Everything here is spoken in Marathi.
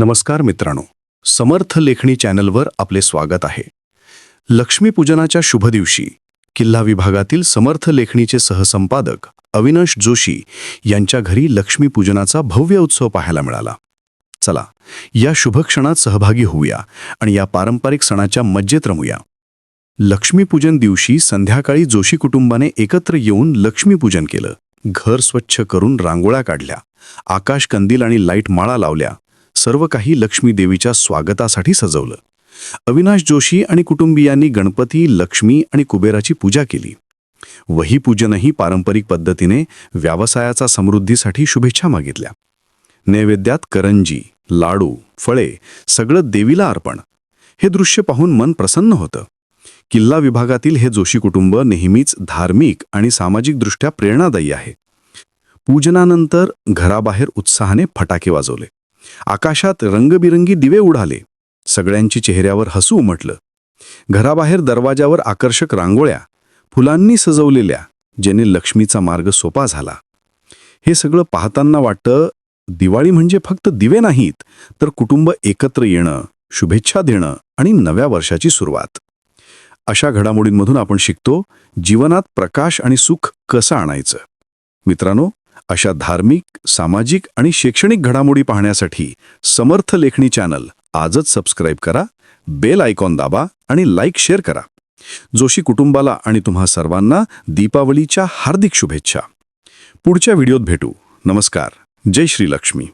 नमस्कार मित्रांनो. समर्थ लेखणी चॅनलवर आपले स्वागत आहे. लक्ष्मीपूजनाच्या शुभ दिवशी किल्ला विभागातील समर्थ लेखणीचे सहसंपादक अविनाश जोशी यांच्या घरी लक्ष्मीपूजनाचा भव्य उत्सव पाहायला मिळाला. चला या शुभक्षणात सहभागी होऊया आणि या पारंपरिक सणाच्या मज्जेत रमूया. लक्ष्मीपूजन दिवशी संध्याकाळी जोशी कुटुंबाने एकत्र येऊन लक्ष्मीपूजन केलं. घर स्वच्छ करून रांगोळ्या काढल्या. आकाश कंदील आणि लाइट माळा लावल्या. सर्व काही लक्ष्मी देवीच्या स्वागतासाठी सजवलं. अविनाश जोशी आणि कुटुंबियांनी गणपती लक्ष्मी आणि कुबेराची पूजा केली. वहीपूजनही पारंपरिक पद्धतीने व्यवसायाचा समृद्धीसाठी शुभेच्छा मागितल्या. नैवेद्यात करंजी लाडू फळे सगळं देवीला अर्पण. हे दृश्य पाहून मन प्रसन्न होतं. किल्ला विभागातील हे जोशी कुटुंब नेहमीच धार्मिक आणि सामाजिकदृष्ट्या प्रेरणादायी आहे. पूजनानंतर घराबाहेर उत्साहाने फटाके वाजवले. आकाशात रंगबिरंगी दिवे उडाले. सगळ्यांची चेहऱ्यावर हसू उमटलं. घराबाहेर दरवाजावर आकर्षक रांगोळ्या फुलांनी सजवलेल्या ज्याने लक्ष्मीचा मार्ग सोपा झाला. हे सगळं पाहताना वाटतं दिवाळी म्हणजे फक्त दिवे नाहीत तर कुटुंब एकत्र येणं शुभेच्छा देणं आणि नव्या वर्षाची सुरुवात. अशा घडामोडींमधून आपण शिकतो जीवनात प्रकाश आणि सुख कसं आणायचं. मित्रांनो अशा धार्मिक सामाजिक आणि शैक्षणिक घडामोडी पाहण्यासाठी समर्थ लेखणी चॅनल आजच सबस्क्राईब करा बेल आयकॉन दाबा आणि लाईक शेअर करा. जोशी कुटुंबाला आणि तुम्हा सर्वांना दीपावलीच्या हार्दिक शुभेच्छा. पुढच्या व्हिडिओत भेटू. नमस्कार. जय श्रीलक्ष्मी